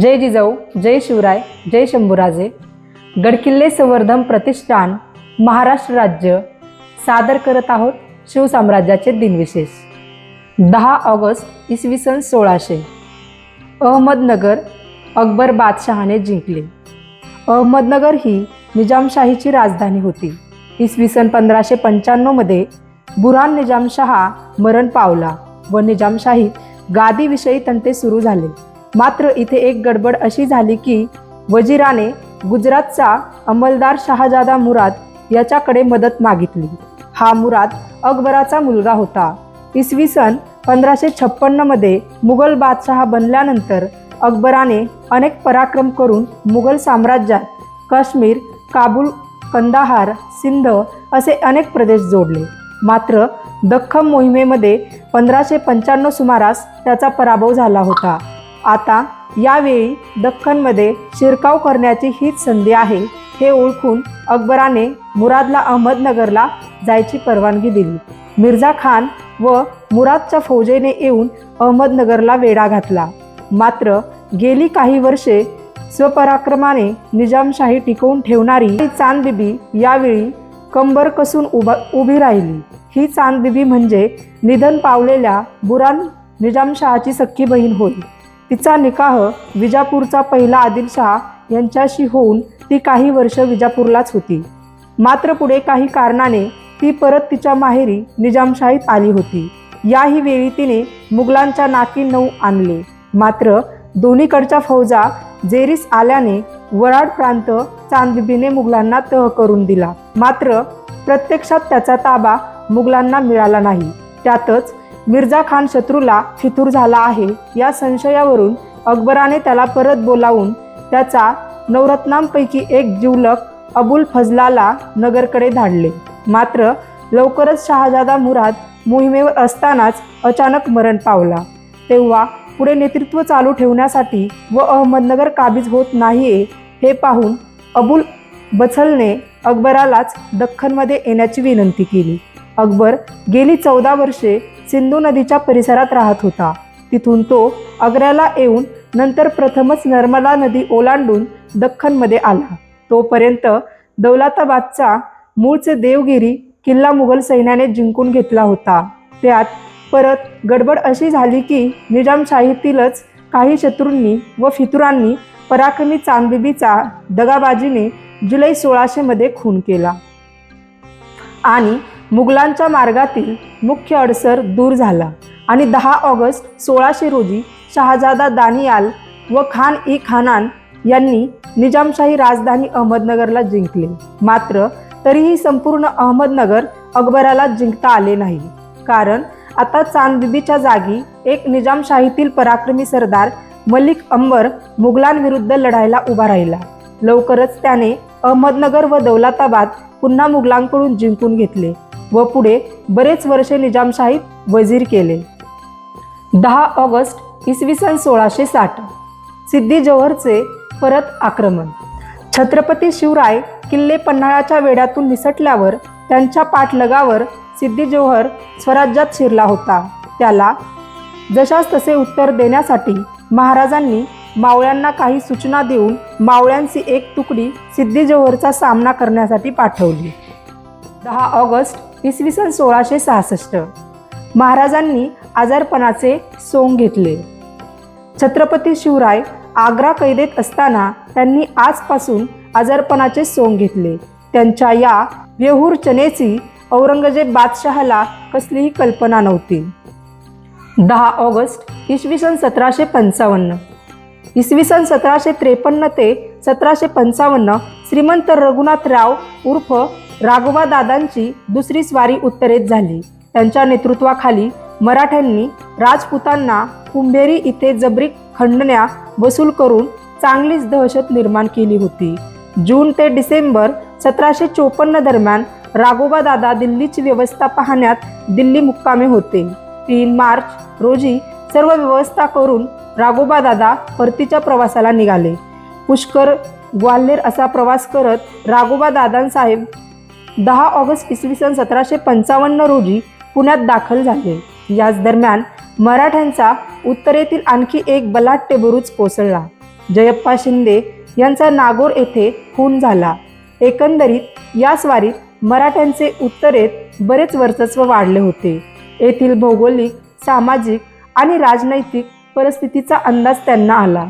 जय जिजाऊ जय शिवराय जय शंभूराजे. गडकिल्ले संवर्धन प्रतिष्ठान महाराष्ट्र राज्य. सादर करत आहोत शिवसाम्राज्याचे दिनविशेष. दहा ऑगस्ट इसवी सन सोळाशे. अहमदनगर अकबर बादशहाने जिंकले. अहमदनगर ही निजामशाहीची राजधानी होती. इसवी सन पंधराशे पंच्याण्णवमध्ये बुरान निजामशहा मरण पावला व निजामशाहीत गादीविषयी तंटे सुरू झाले. मात्र इथे एक गडबड अशी झाली की वजिराने गुजरातचा अंमलदार शहाजादा मुराद याच्याकडे मदत मागितली. हा मुराद अकबराचा मुलगा होता. इसवी सन पंधराशे छप्पन्नमध्ये मुघल बादशहा बनल्यानंतर अकबराने अनेक पराक्रम करून मुघल साम्राज्यात काश्मीर काबूल कंदाहार सिंध असे अनेक प्रदेश जोडले. मात्र दख्खन मोहिमेमध्ये पंधराशे पंच्याण्णव सुमारास त्याचा पराभव झाला होता. आता यावेळी दख्खनमध्ये शिरकाव करण्याची हीच संधी आहे हे ओळखून अकबराने मुरादला अहमदनगरला जायची परवानगी दिली. मिर्झा खान व मुरादच्या फौजेने येऊन अहमदनगरला वेढा घातला. मात्र गेली काही वर्षे स्वपराक्रमाने निजामशाही टिकवून ठेवणारी चांदबिबी यावेळी कंबर कसून उभा उभी राहिली. ही चांदबिबी म्हणजे निधन पावलेल्या बुरान निजामशहाची सख्खी बहीण होईल तिचा निकाह विजापूरचा पहिला आदिलशहा यांच्याशी होऊन ती काही वर्ष विजापूरलाच होती. मात्र पुढे काही कारणाने ती परत तिच्या माहेरी निजामशाहीत आली होती. याही वेळी तिने मुघलांच्या नाकी नऊ आणले. मात्र दोन्हीकडच्या फौजा जेरीस आल्याने वराड प्रांत चांदबिबीने मुघलांना तह करून दिला. मात्र प्रत्यक्षात त्याचा ताबा मुघलांना मिळाला नाही. त्यातच मिर्झा खान शत्रूला फितूर झाला आहे. या संशयावरून अकबराने त्याला परत बोलावून त्याचा नवरत्नांपैकी एक जिवलक अबुल फजलाला नगरकडे धाडले. मात्र लवकरच शहाजादा मुराद मोहिमेवर असतानाच अचानक मरण पावला. तेव्हा पुढे नेतृत्व चालू ठेवण्यासाठी व अहमदनगर काबीज होत नाहीये हे पाहून अबुल बछलने अकबरालाच दख्खनमध्ये येण्याची विनंती केली. अकबर गेली चौदा वर्षे सिंधू नदीच्या परिसरात राहत होता. तिथून तो आग्र्याला येऊन नंतर प्रथमच नर्मदा नदी ओलांडून दख्खनमध्ये आला. तोपर्यंत दौलताबादचा मूळचे देवगिरी किल्ला मुघल सैन्याने जिंकून घेतला होता. त्यात परत गडबड अशी झाली की निजामशाहीतीलच काही शत्रूंनी व फितुरांनी पराक्रमी चांदबिबीचा दगाबाजीने जुलै सोळाशेमध्ये खून केला. आणि मुघलांच्या मार्गातील मुख्य अडसर दूर झाला आणि दहा ऑगस्ट सोळाशे रोजी शहाजादा दानियाल व खान ई खानान यांनी निजामशाही राजधानी अहमदनगरला जिंकले. मात्र तरीही संपूर्ण अहमदनगर अकबराला जिंकता आले नाही. कारण आता चांदबिबीच्या जागी एक निजामशाहीतील पराक्रमी सरदार मलिक अंबर मुघलांविरुद्ध लढायला उभा राहिला. लवकरच त्याने अहमदनगर व दौलताबाद पुन्हा मुघलांकडून जिंकून घेतले. व पुढे बरेच वर्षे निजामशाहीत वजीर केले. दहा ऑगस्ट इसवी सन सोळाशे साठ सिद्धी जोहरचे परत आक्रमण. छत्रपती शिवराय किल्ले पन्हाळ्याच्या वेढ्यातून निसटल्यावर त्यांच्या पाठलगावर सिद्धी जोहर स्वराज्यात शिरला होता. त्याला जशास तसे उत्तर देण्यासाठी महाराजांनी मावळ्यांना काही सूचना देऊन मावळ्यांची एक तुकडी सिद्धी जोहरचा सामना करण्यासाठी पाठवली. दहा ऑगस्ट इसवी सन सोळाशे सहासष्ट. महाराजांनी आजारपणाचे सोंग घेतले. छत्रपती शिवराय आग्रा कैदेत असताना त्यांनी आजपासून आजारपणाचे सोंग घेतले. त्यांच्या या व्यहूरचनेची औरंगजेब बादशहाला कसलीही कल्पना नव्हती. दहा ऑगस्ट इसवी सन सतराशे पंचावन्न. इसवी सन सतराशे त्रेपन्न ते सतराशे पंचावन्न श्रीमंत रघुनाथराव उर्फ राघोबा दादांची दुसरी स्वारी उत्तरेत झाली. त्यांच्या नेतृत्वाखाली मराठ्यांनी राजपुतांना कुंभेरी इथे जबरी खंडण्या वसूल करून चांगलीच दहशत निर्माण केली होती. जून ते डिसेंबर सतराशे चोपन्न दरम्यान राघोबा दादा दिल्लीची व्यवस्था पाहण्यात दिल्ली मुक्कामे होते. तीन मार्च रोजी सर्व व्यवस्था करून राघोबा दादा परतीच्या प्रवासाला निघाले. पुष्कर ग्वाल्हेर असा प्रवास करत राघोबा दादांसाहेब दहा ऑगस्ट इसवी सन सतराशे पंचावन्न रोजी पुण्यात दाखल झाले. याच दरम्यान मराठ्यांचा उत्तरेतील आणखी एक बलाढ्य बुरुज कोसळला. जयप्पा शिंदे यांचा नागोर येथे खून झाला. एकंदरीत या स्वारीत मराठ्यांचे उत्तरेत बरेच वर्चस्व वाढले होते. येथील भौगोलिक सामाजिक आणि राजनैतिक परिस्थितीचा अंदाज त्यांना आला.